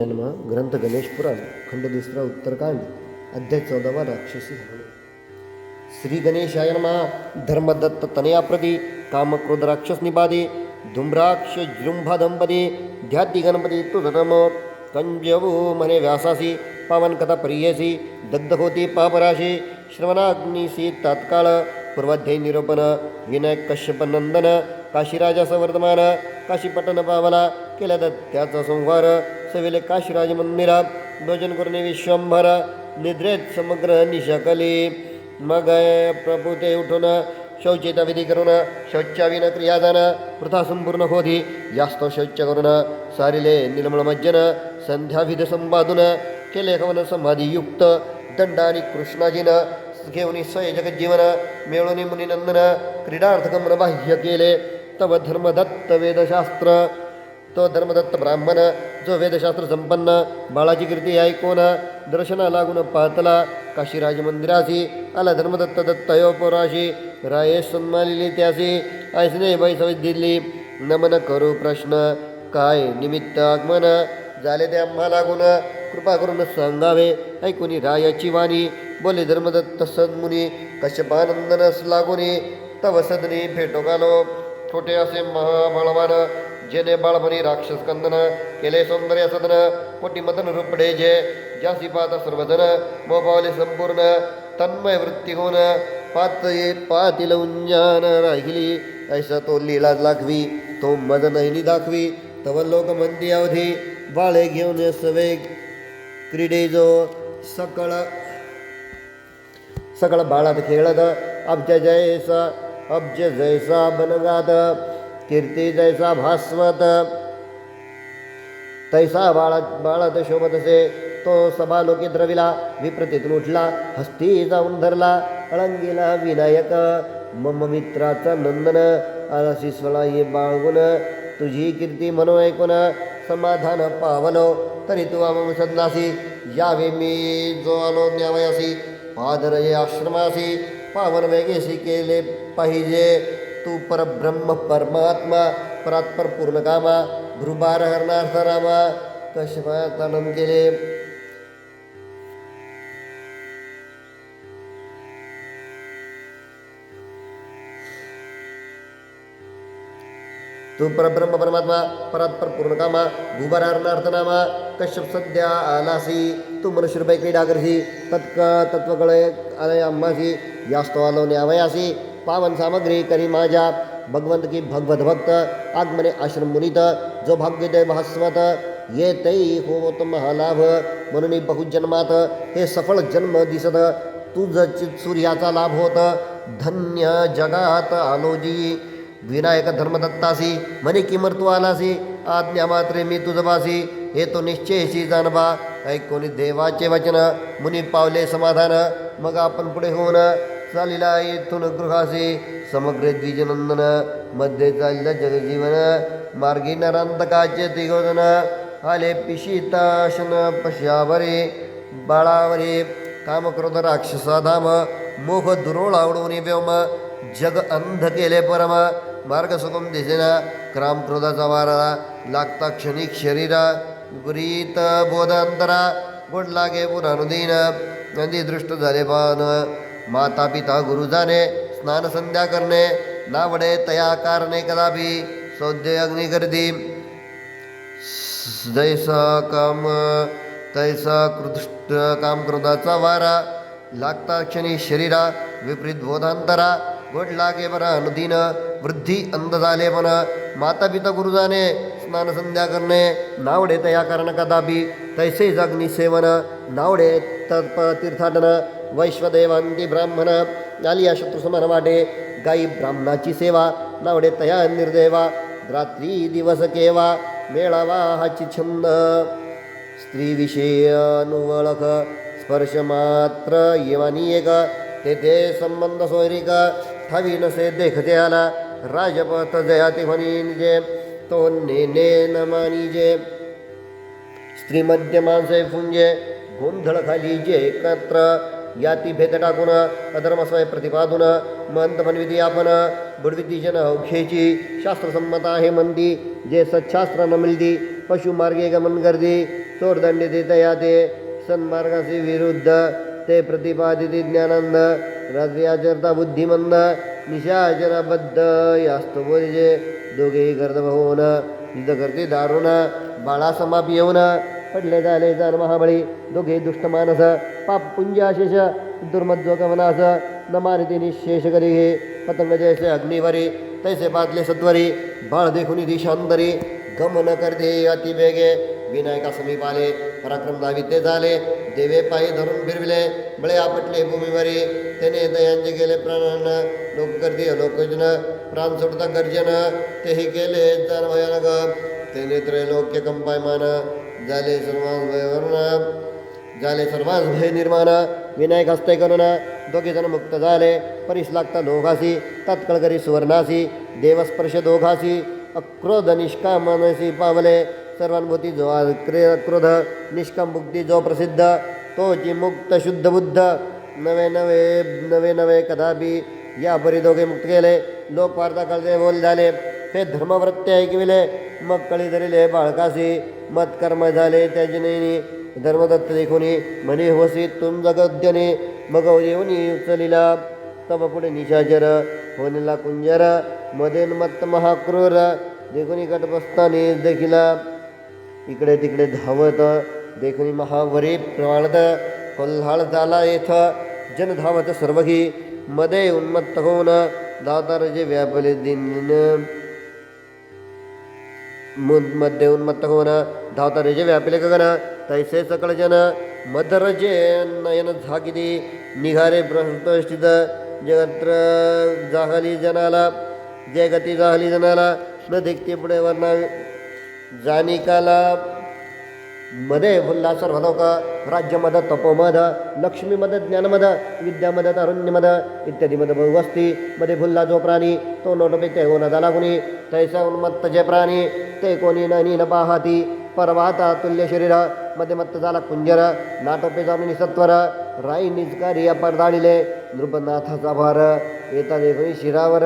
जन्म ग्रंथ गणेश पुराण खंड दुसरा उत्तरकांड अध्याय चौदावा राक्षसी श्री गणेशाय नमा. धर्मदत्त तनयाप्रती कामक्रोध राक्षस निबादे धुम्राक्ष जृंभादंपदे ध्याती गणपती धनम कंजवो मने व्यासासी पावन कथा प्रियसी दग्ध पापराशी श्रवणाग्निसी तात्काळ पूर्वाध्यायी निरूपण विनायक कश्यप नंदन काशीराजा संवर्धमान काशीपटन पावला केला दत्त्याचा संहार सविले काशीराज मंदिरा, भोजन करून विश्वंभर, निद्रेत समग्र निशाकली. मग प्रभुते उठून शौचिता विधी करून, शौचाविन क्रियादान वृथा संपूर्ण होती. यास्तव शौच करून, सारिले निर्मळ मज्जन, संध्याविध संपादून, केले कवन समाधियुक्त, दंडानी कृष्णाजीन, घेऊन स्वय जगज्जीवन मिळवणी मुनिनंदन क्रीडार्थगमन बाह्य केले. तव धर्मदत्त वेदशास्त्र तो धर्मदत्त ब्राह्मण जो वेदशास्त्र संपन्न बाळाची कीर्ती ऐकून दर्शना लागून पाहतला. काशीराज मंदिरासी आला धर्मदत्त दत्तयो पोराशी राये सन्मानिली त्यासी ऐसने बैसवी दिली. नमन करू प्रश्न काय निमित्त आगमन? झाले ते आम्हा लागून कृपा करून सांगावे ऐकून रायाची वाणी. बोले धर्मदत्त सद्मुनी कश्यपानंदनस लागुनी तव सदनी भेटो गालो छोटे असे महाबळवान जेने बाळपणी राक्षस कंदन केले सौंदर्य सदन कोटी मदन रुपडे जे जासी पाहता सर्वजन मोपावले संपूर्ण तन्मय वृत्ती होऊन पात पातील उंजान राहिली ऐसा तो लीला लाखवी तो मद नैनी दाखवी तव लोक मंदी अवधी बाळे घेऊन सवेग क्रीडे जो सकळ सकळ बाळात खेळत अब्ज जयसा अब्ज जयसा बनगात कीर्ती जैसा भास्वत। तैसा बाळा बाळात शोभत असे तो सभा लोके द्रविला विप्रतीतून उठला हस्ती जाऊन धरला, अळंगीला विनायक। मम मित्राचा नंदन आलासी स्वळा ये बाळगुण तुझी कीर्ती म्हणून ऐकून समाधान पावलो, तरी तू आम सदनासी यावे मी जो आलो न्यावयासी पादर ये आश्रमासी, पावन वेगेसी केले पाहिजे। तू परब्रह्म परमात्मा परात्पर पूर्ण कामा भ्रुभार हरणार्थ रामा कशपातनं केले। तू परब्रह्म परमात्मा परात्पर भूभारणार्थ नामा कश्यप सद्या आलासी, तू मनुष्य रुपये क्रीडागरसी तत्क तत्वकळे आलय आम्हासी यास्तो आलो न्यावयासी पावन सामग्री करी माझ्या भगवंत की भगवत भक्त, आगमने आश्रम मुनित, जो भाग्योदय भास्वत ये तै होत महालाभ म्हणून बहुजन्मात हे सफळ जन्म दिसत, तुझ सूर्याचा लाभ होत, धन्य जगात आलोजी विनायक धर्मदत्तासी म्हणे किमर तू आलासी, आज्ञा मात्रे मी तुझवासी हे तो निश्चयशी जाणबा, ऐकून देवाचे वचन, मुनी पावले समाधान, मग आपण पुढे होऊन चालिला येथून गृहासी, समग्र द्विजनंदन, मध्ये जगजीवन, मार्गी नरांतकाचे तिगोदन आले पिशिताशन पश्यावरे, बाळावरे, कामक्रोध राक्षसाधाम मोह दुरोळ आवडून व्योम जग अंध केले परम, मार्ग सुगम दिसेना, क्राम क्रोधाचा वारा, लागता क्षणिक शरीरा गुरीत बोधांतरा, गोड लागे पुरानुदीन नदी दृष्ट झाले पान. माता पिता गुरु जाणे स्नान संध्या करणे नावडे तया कारणे कदापि सौद्य अग्निगर्दी जैसा काम तैसा कृदृष्ट काम क्रोधाचा वारा लागता क्षणी शरीरा विपरीत बोधांतरा गोड लागे बरा अनुदीन वृद्धी अंध झाले पण माता पिता गुरुजाने स्नान संध्या करणे नावडे तया कारण कदापि तैसे जगनी सेवन नावडे तत्प तीर्थाटन वैश्वदेवांती ब्राह्मण आली या शत्रुसमान वाटे गाई ब्राह्मणाची सेवा नावडे तया निर्देवा रात्री दिवस केवा मेळावा हाची छंद स्त्रीविषयी अनुवळख स्पर्श मात्र येवानी एक तेथे संबंध सोयरिक ठावी नसे देखते आला राजपथ जयाती म्हणी निजे तो नेने न मानिजे स्त्री मध्य माणसे फुंजे गोंधळ खाली जे एकत्र टाकून अधर्मस्वय प्रतिपादून मंत मनविधी आपण बुडविधी जन अवघेची शास्त्रसंमत आहे मंदी, जे सच्छास्त्र न मिळती पशुमार्गे गमन गर्दी, चोरदंडी देतया ते सन्मार्गाशी विरुद्ध, ते प्रतिपादित ज्ञानंद रात्रियाचरता बुद्धिमंद, निशाचरबद्ध यास्तव बोलीजे, दोघेही गर्दभ होऊन युद्ध करते दारुण बाळा समाप येऊन जाण मानस पाप पुंजाशेष दुर्मध्व गमनास न मारिते निशेष करी. घे पतंग जैसे अग्निवरी, तैसे बादले सत्वरी बाळ देखुनी दिशांतरी गमन करते अति बेगे विनायका समीप आले पराक्रम दावी ते झाले देवे पायी धरून फिरविले बळे आपटले भूमीवरी. त्याने दयांचे गेले प्राण लोक करते लोकजन प्राण सोडता गर्जन. तेही केले तेने त्रैलोक्य कंपायमान. झाले सर्वांस भयवर्ण झाले सर्वांस भय निर्माण। विनायक हस्ते करून दोघे जण मुक्त झाले। परीस लागता लोघासी। तत्काळ करी सुवर्णासी। देवस्पर्श दोघासी। अक्रोध निष्कामनसी पावले। सर्वानुभूती जो क्रोध। निष्काम बुद्धी जो प्रसिद्ध। तोची मुक्त शुद्ध बुद्ध। नवे नवे नवे नवे कदापि या परी दोघे मुक्त केले। लोक वार्ता कळते बोल झाले। हे धर्मवृत्ते ऐकविले। मग कळी धरिले बाळकासी मत कर्म झाले त्याजनेनी धर्मदत्त देखुनी म्हणे होसी तुम जगद्यने मग येऊनी उचलिला. तब पुढे निशाचर होनिला कुंजर मदेन्मत्त महाक्रूर देखुनी कटपस्तानी देखिला. इकडे तिकडे धावत देखुनी महावरी प्रवाळत कोल्हाळ झाला येथ जन धावत सर्वही मध्ये उन्मत्त होऊन धावतार जे व्यापले दिन मुद- उन्मत्त होऊन धावता रेजे व्यापिले गगन तैसे सकळ जन मदरजे नयन झाकिदी निघारे प्रतिष्ठित जगत्र जाहली जनाला जय गती जाहली जनाला न देखते पुढे वर्णा जानिकाला मध्ये भुल्ला सर्वलोक राज्यमद तपोमद लक्ष्मीमद ज्ञानमद विद्यामद तारुण्यमद इत्यादी मद बहुवस्ती मध्ये भुल्ला जो प्राणी तो नोटपे ते होणं झाला कुणी तैसा उन्मत्त जे प्राणी ते कोणी ननी न पाहाती। परवाता तुल्य शरीरमध्ये मत्त झाला कुंजर नाटोपे जाणून सत्वर। राई निजकारी अपार नृपनाथाचा भार। येता देखुनी शिरावर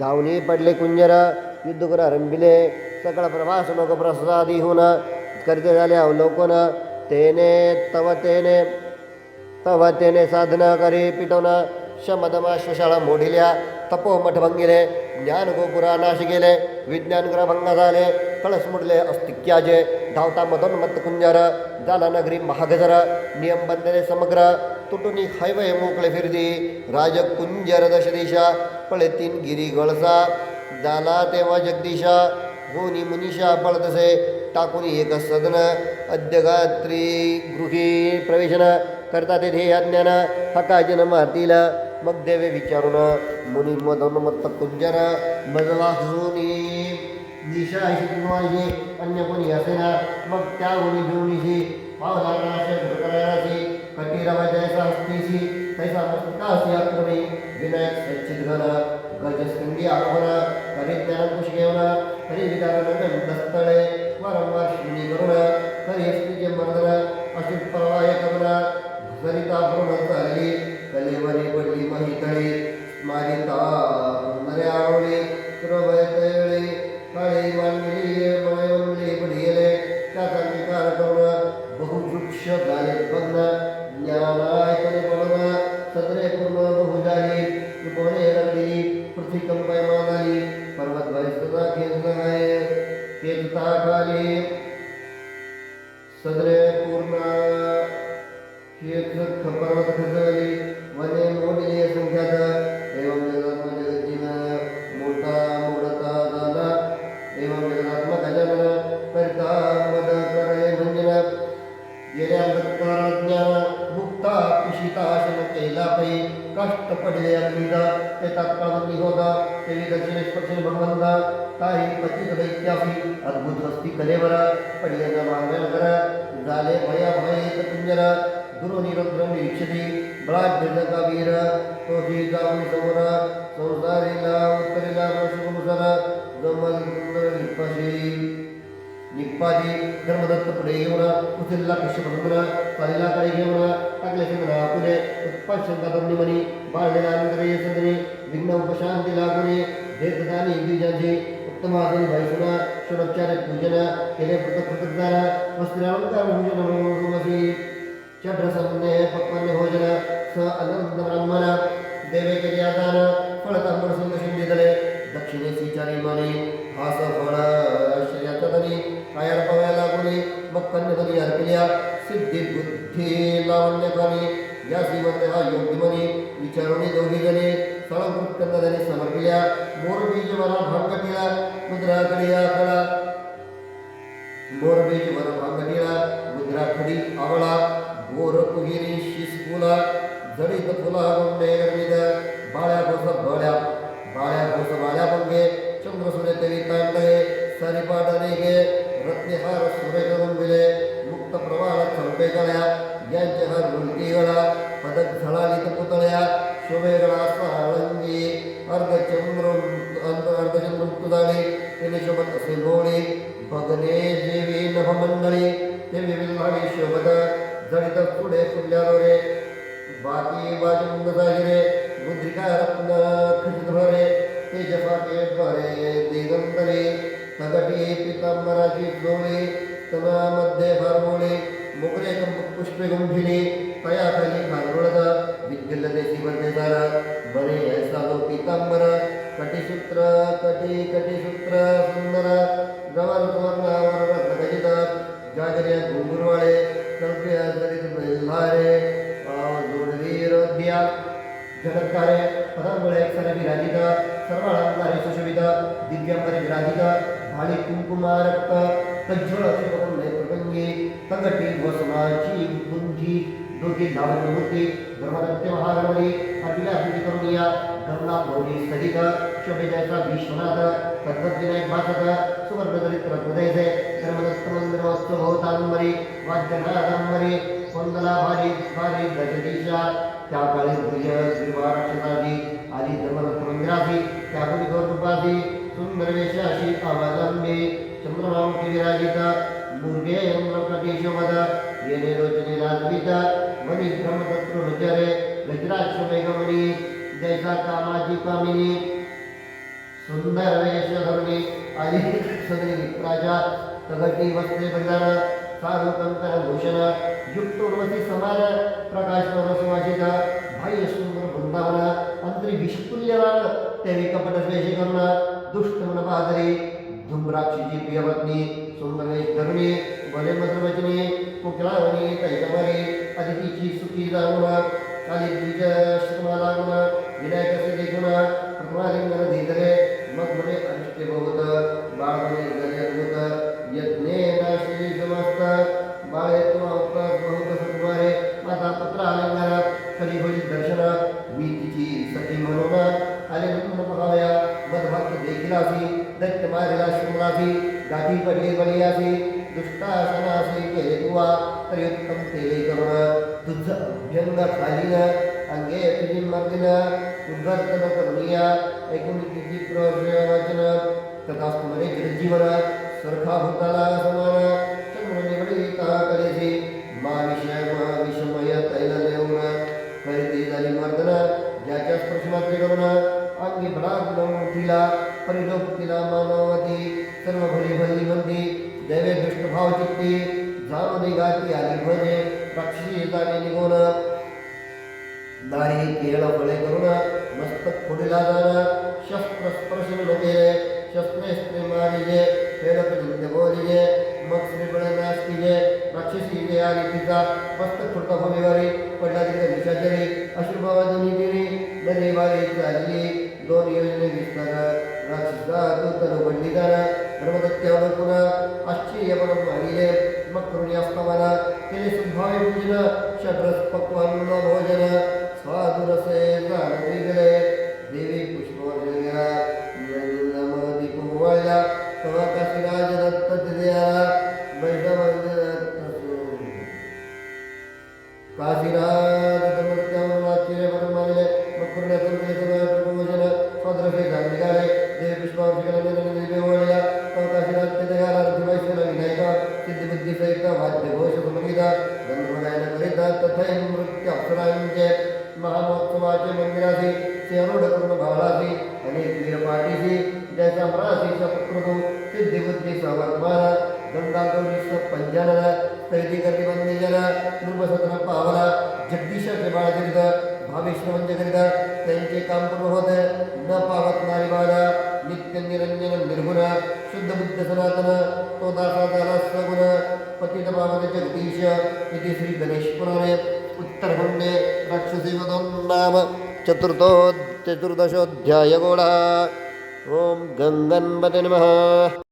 धावणी पडले कुंजर। युद्धकर रंबिले। सकळ प्रवास लोक प्रसादी होऊन करते झाले अवलोकन. तेने तव तेने तव तेने साधना करी पिटवना शमदमा श्वशाळा मोढिल्या तपो मठ भंगिले ज्ञान गोपुरा नाश गेले विज्ञान ग्रह भंग झाले कळस मुडले अस्तिक्याजे धावता मदन मत कुंजर दाला नगरी महागजर नियम बंधले समग्र तुटुनी हैवय मोकळे फिरदी राज कुंजर दश दिशा पळे तीन गिरी गळसा दाला तेव्हा जगदीशा होनी मुनिशा पळतसे टाकून एक सदन अद्यगात्री गृही प्रवेशन, करता ते ध्येय ज्ञान हकाजन मारतील मग देवे विचारून मुनी मदन मत्त दिशा शिकवायचे अन्य कोणी असेना, मग त्या मुनी घेऊनशी पावसाळा करायची कटीरा जैसा तैसा मस्तिकासी आक्रमी विनायक सच्चित घन गजस्कंडी आगमन करी ज्ञानकुश करी विचारण दस्तळे वारंवार शिवणी गरुण करी स्त्रीचे मर्दन अशुभ प्रवाह करुण सरिता पूर्ण चालली कलेवरी पडली महितळी स्मारिता नरे आवडली सुरभय तळी काळी मांडली मळवली पडिले करून कष्ट पडले अग्निदा ते तात्काळ होता ते दक्षिण स्पर्शन भगवंता काही पतित दैत्यासी अद्भुत वस्ती कलेवर पडलेला मांगनगर झाले भया भय कुंजर गुरु निरुद्र निरीक्षती बळात भेदका वीर तो जी जाऊन समोर संसारीला उत्तरेला शुभमुसर निप्पाजी धर्मदत्त काळी घेऊन टाकले चंद्रा पुढे उत्पाद शंकादम निमनी बाळलेला अंतरे सदने विघ्न उपशांती लागणे देतदानी गिरिजांची उत्तम आदनी भाईसुना षोडोपचार पूजन केले पृथक पृथकदार वस्त्रालंकार भूषण मनोमसी चड्रसन्ने पक्वन्य भोजन स अनंत ब्राह्मण देवे केले आदान फळ तांबड संग शिंदिदले दक्षिणेसी चारी माने हास फळ सिद्धी बुद्धी लावण्यकानी या श्रीमंत हा योग्यमनी विचारुनी दोघी जणी सळकृत कन्नधनी समर्पिल्या मोरबीज मला भांगटीला मुद्रा कडिया कळा मोरबीज वर भांगटीला मुद्रा खडी आवळा गोर कुहिरी शिसफुला, जडित फुला गुंडे गर्मित बाळ्या घोस बळ्या बाळ्या घोस बाळ्या पंगे चंद्र सूर्य तेरी तांडे सारीपाट गे रत्नहार सुरे करून दिले मुक्त प्रवाहात चौपे गळ्या यांचे हार मुलगी गळा पदक झळालीत पुतळ्या शोभे गळा साळंगी अर्धचंद्र अर्धचंद्र तुदाळे तिने शोभत असे मोळे भगने देवी नभमंडळी ते विविधाडी शोभत जडित पुढे फुडल्या दोरे बाकी बाजूंग जागिरे मुद्रिका रत्न मोगरे कंप पुष्पे गंभीरे तया खाली खारवळत विद्युल देशी बंदेदार बरे ऐसा लो पितांबर कटिसूत्र कटी कटिसूत्र सुंदर गवर सुवर्णावर रत्नखचित जागर्या घुंगुरवाळे कल्प्या जडित बेल्हारे जोडवीर जगत्कारे पदांमुळे एकसारे विराजित सर्वांकारे सुशोभित दिव्यांबरे विराजित भाळी कुंकुमारक्त नेत्रगंगे तंगटी वसनाची गुंजी दोघी लावण्य मूर्ती धर्मदत्त महागणपती अखिला अभिजी करुणिया गंगा गौरी सहित शोभेजाचा विश्वनाथ पद्धतविनायक भासत सुवर्णदलित रत्नदैसे धर्मदत्त मंदिरोत्सव होतांबरी वाद्यनादांबरी वंदना भारी भारी गजदीशा त्या काळी भुज श्रीवारक्षताजी आदी धर्मदत्त मंदिराची त्या पुढे गौरपाची सुंदर वेशाशी आवाजांबे चंद्रमामुखी विराजित येणे रोचने लाजवित मनी ब्रह्मतत्व रुचरे गजराक्ष मेघमणी जैसा कामाची कामिनी सुंदर वेश धरणी आली सगळी विप्राजा तगटी वस्त्रे साधु कंकण भूषण युक्त उर्वशी समान प्रकाश सुवासित बाह्य सुंदर वृंदावन अंतरी विषतुल्यवान तेवी कपट वेशी करुण दुष्ट मन धुम्राक्षीची प्रियपत्नी सुंदरेश धरणी बले मधुवचनी कुकलावणी तैकमरी अदितीची सुखी जाऊन काली द्विज श्रमा लागून विनायक असे देखून प्रथमालिंगन धीधरे मग म्हणे अनिष्टे बहुत बाळ म्हणे गले अद्भुत यज्ञेन श्री समस्त, बाळे तुला उत्तर बहुत सुकुमारे माता पत्र आलिंगन कधी होईल दर्शन मी तिची सखी गाठी पडली बलियासी दुष्टासनासी केले तुवा तरी उत्तम ते करुण तुझ अभ्यंग खालीन अंगे तुझी मर्दिन उद्वर्तन करुणिया ऐकून तिची प्रवचन तथास्तु मरे चिरजीवन सरखा भूताला समान चंद्र निवडिता कलेसी मा विषय मा विषमय तैल देऊन करीती मर्दन ज्याच्या स्पर्शमात्रे करुण अंगी भडाग उठिला परिलोकिला मानवती सर्व भली मंदी दैवे दुष्ट भाव चित्ती जाणून निघाती आली भजे राक्षसी येताने निघून दारी केळ फळे करून मस्तक पुढीला जाण शस्त्र स्पर्शन न केले शस्त्रेस्त्रे मारिजे फेरक धुंद बोलिजे मग श्री बळनाश किजे राक्षसी जे नदी दोन योजने विस्तार राक्षसा दूतन बंडी जाण धर्मदत्त्यावर पुन्हा आश्चर्यपणम मारिले मग करुणी अस्तमाना केले सुभावे पूजन षड्रस पक्वान्न भोजन स्वादुरसे जाणवी गेले देवी पुष्पवर्जया दीपवाळ्या तवा काशीराज दत्त दिदया वैष्णव काशीराज करीत भावेश्वर करीत काम पूर्ण न पावत नारीवाद नित्य निरंजन निर्गुण शुद्ध बुद्ध सनातन तो दासा झाला सगुण पतित पावन जगदीश इति श्री गणेश पुराणे उत्तरखंडे राक्षसीवदं नाम चतुर्थो चतुर्दशोऽध्यायगोढः ॐ गङ्गन्पते नमः।